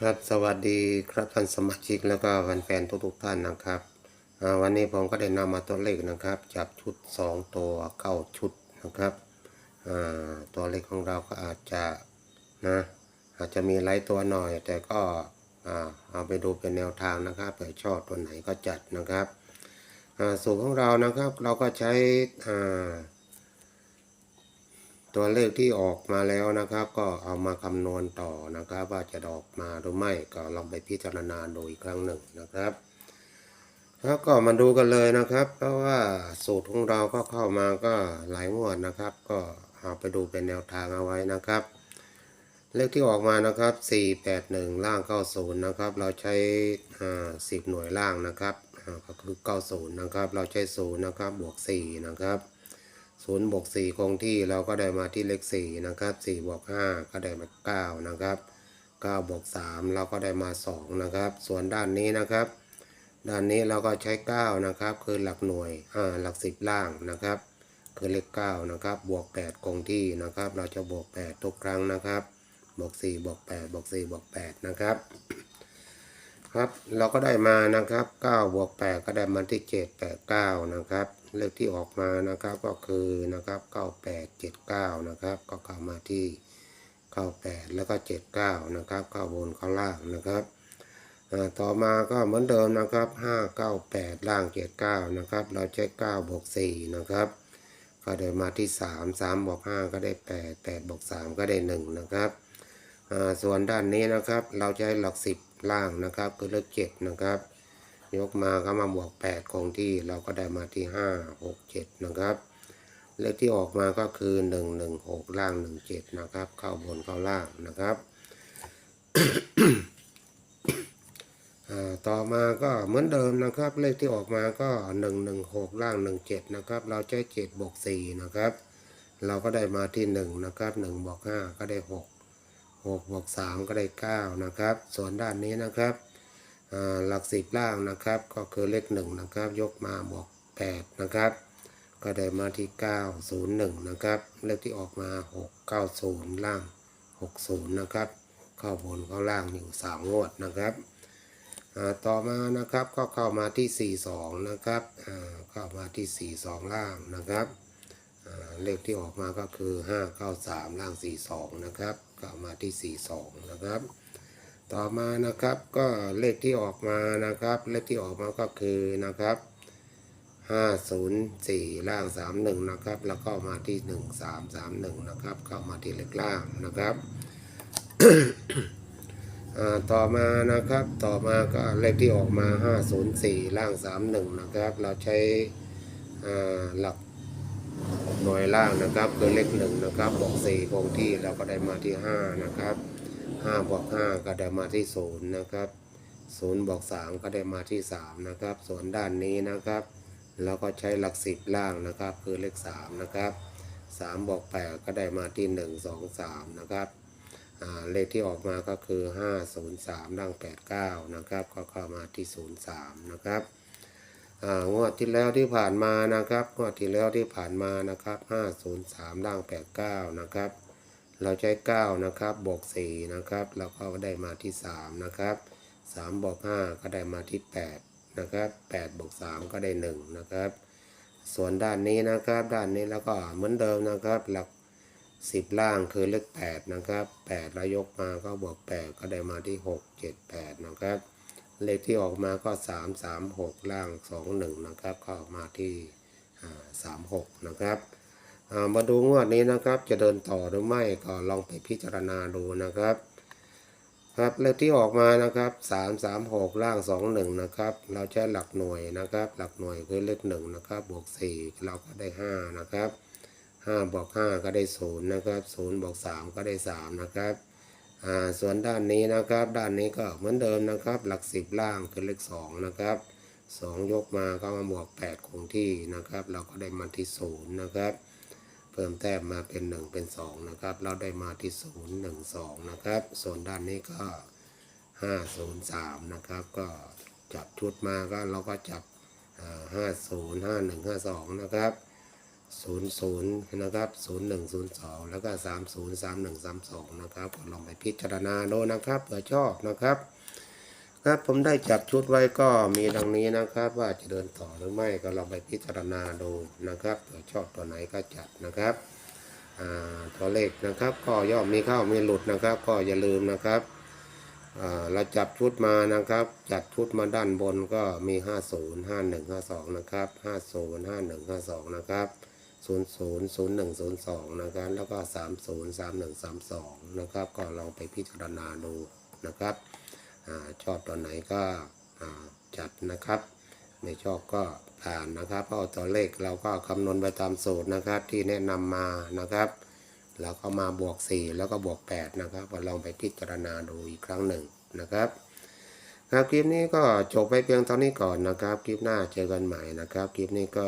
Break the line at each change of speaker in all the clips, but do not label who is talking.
ครับสวัสดีครับท่านสมาชิกแล้วก็แฟนๆทุกๆท่านนะครับวันนี้ผมก็ได้นำมาตัวเลขนะครับจับชุด 2 ตัวเข้าชุดนะครับตัวเลขของเราก็อาจจะนะอาจจะมีหลายตัวหน่อย แต่ก็เอาไปดูเป็นแนวทางนะครับเผื่อชอบตัวไหนก็จัดนะครับสูตรของเรานะครับเราก็ใช้อ่า ตัวเลขที่ออกมาแล้วนะครับ ก็เอามาคำนวณต่อนะครับ ว่าจะออกมาหรือไม่ก็ลองไปพิจารณาดูอีกครั้งหนึ่งนะครับแล้วก็มาดูกันเลยนะครับ เพราะว่าสูตรของเราก็เข้ามาก็หลายงวดนะครับ ก็เอาไปดูเป็นแนวทางเอาไว้นะครับ เลขที่ออกมานะครับ 481 ล่าง 90 นะครับ เราใช้ 10 หน่วยล่างนะครับก็คือ 90 นะครับ เราใช้ 0 นะครับ บวก 4 นะครับ ศูนย์บวกสี่คงที่เราก็ได้มาที่เลขสี่นะครับสี่บวกห้าก็ได้มาเก้านะครับเก้าบวกสามเราก็ได้มาสองนะครับ ส่วนด้านนี้นะครับ ด้านนี้เราก็ใช้เก้านะครับ คือหลักหน่วยอ่าหลักสิบล่างนะครับ คือเลขเก้านะครับ บวกแปดคงที่นะครับ เราจะบวกแปดทุกครั้งนะครับ บวกสี่บวกแปดบวกสี่บวกแปดนะครับครับ เราก็ได้มานะครับ9บวก8ก็ได้มาที่7 8 9นะครับ เลขที่ออกมานะครับก็คือนะครับ 98 79 นะครับ ก็เข้ามาที่ 98 แล้วก็ 79 นะครับเข้าบนเข้าล่างนะครับต่อมาก็เหมือนเดิมนะครับ 598 ล่าง 79 นะครับ เราใช้9บวก4นะครับก็ได้มาที่ 3 3บวก5ก็ได้ 8 8บวก3ก็ได้ 1 นะครับส่วนด้านนี้นะครับ เราใช้หลักสิบล่างนะครับคือเลขเจ็ดนะครับ ยกมาก็มาบวกแปดคงที่เราก็ได้มาที่ห้าหกเจ็ดนะครับ เลขที่ออกมาก็คือหนึ่งหนึ่งหกล่างหนึ่งเจ็ดนะครับ เข้าบนเข้าล่างนะครับต่อมาก็เหมือนเดิมนะครับ เลขที่ออกมาก็หนึ่งหนึ่งหกล่างหนึ่งเจ็ดนะครับ เราใช้เจ็ดบวกสี่นะครับ เราก็ได้มาที่หนึ่งนะครับหนึ่งบวกห้าก็ได้หกหกบวกสามก็ได้เก้านะครับ ส่วนด้านนี้นะครับ หลักสิบล่างนะครับ ก็คือเลขหนึ่งนะครับ ยกมาบวกแปดนะครับ ก็ได้มาที่เก้าศูนย์หนึ่งนะครับ เลขที่ออกมาหกเก้าศูนย์ล่างหกศูนย์นะครับ เข้าบนเข้าล่างอยู่สามงวดนะครับต่อมานะครับก็เข้ามาที่สี่สองนะครับเข้ามาที่สี่สองล่างนะครับเลขที่ออกมาก็คือ 593 ล่าง 42 นะครับก็มาที่ 42 นะครับ ต่อมานะครับก็เลขที่ออกมานะครับ เลขที่ออกมาก็คือนะครับ504ล่าง31นะครับ แล้วก็มาที่1331นะครับ เข้ามาที่เลขล่างนะครับต่อมานะครับต่อมาก็เลขที่ออกมา 504 ล่าง 31 นะครับ เราใช้หลักหน่วยล่างนะครับคือเลขหนึ่งนะครับบวกสี่คงที่เราก็ได้มาที่ห้านะครับ ห้าบวกห้าก็ได้มาที่ศูนย์นะครับศูนย์บวกสามก็ได้มาที่สามนะครับ ส่วนด้านนี้นะครับเราก็ใช้หลักสิบล่างนะครับ คือเลขสามนะครับสามบวกแปดก็ได้มาที่หนึ่งสองสามนะครับเลขที่ออกมาก็คือห้าศูนย์สามล่างแปดเก้านะครับ ก็เข้ามาที่ศูนย์สามนะครับงวดที่แล้วที่ผ่านมานะครับงวดที่แล้วที่ผ่านมานะครับ 503ล่าง89 นะครับ เราใช้ 9 นะครับ บวก 4 นะครับแล้วก็ได้มาที่ 3 นะครับ 3 บวก 5 ก็ได้มาที่ 8 นะครับ 8 บวก 3 ก็ได้ 1 นะครับ ส่วนด้านนี้นะครับ ด้านนี้แล้วก็เหมือนเดิมนะครับ หลัก 10 ล่างคือเลข 8 นะครับ 8 แล้วยกมาก็บวก 8 ก็ได้มาที่ 6 7 8 นะครับ เลขที่ออกมาก็สามสามหกล่างสองหนึ่งนะครับ ก็ออกมาที่สามหกนะครับ มาดูงวดนี้นะครับ จะเดินต่อหรือไม่ก็ลองไปพิจารณาดูนะครับ ครับเลขที่ออกมานะครับสามสามหกล่างสองหนึ่งนะครับ เราใช้หลักหน่วยนะครับ หลักหน่วยคือเลขหนึ่งนะครับ บวกสี่เราก็ได้ห้านะครับห้าบวกห้าก็ได้ศูนย์นะครับศูนย์บวกสามก็ได้สามนะครับอ่าส่วนด้านนี้นะครับ ด้านนี้ก็เหมือนเดิมนะครับ หลักสิบล่างคือเลขสองนะครับสองยกมาก็มาบวกแปดคงที่นะครับ เราก็ได้มาที่ศูนย์นะครับ เพิ่มแต้มมาเป็นหนึ่งเป็นสองนะครับ เราได้มาที่ศูนย์หนึ่งสองนะครับ ส่วนด้านนี้ก็ห้าศูนย์สามนะครับ ก็จับชุดมาก็เราก็จับห้าศูนย์ห้าหนึ่งห้าสองนะครับศูนย์ศูนย์นะครับศูนย์หนึ่งศูนย์สองแล้วก็สามศูนย์สามหนึ่งสามสองนะครับลองไปพิจารณาดูนะครับเผื่อชอบนะครับ ครับผมได้จัดชุดไว้ก็มีดังนี้นะครับ ว่าจะเดินต่อหรือไม่ก็ลองไปพิจารณาดูนะครับชอบตัวไหนก็จัดนะครับตัวเลขนะครับ ก็ย่อมมีเข้ามีหลุดนะครับ ก็อย่าลืมนะครับเราจับชุดมานะครับ จัดชุดมาด้านบนก็มี 50 51 52 นะครับ 50 51 52 นะครับ 00 01 02 นะครับ แล้วก็ 30 31 32 นะครับ ก็ลองไปพิจารณาดูนะครับ ชอบตัวไหนก็จัดนะครับ ไม่ชอบก็ผ่านนะครับ เพราะตัวเลขเราก็คำนวณไปตามสูตรนะครับที่แนะนำมานะครับ แล้วก็มาบวก 4 แล้วก็บวก 8 นะครับลองไปพิจารณาดูอีกครั้งหนึ่งนะครับครับคลิปนี้ก็จบไปเพียงเท่านี้ก่อนนะครับ คลิปหน้าเจอกันใหม่นะครับ คลิปนี้ก็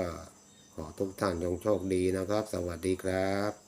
ขอทุกท่านจงโชคดีนะครับ สวัสดีครับ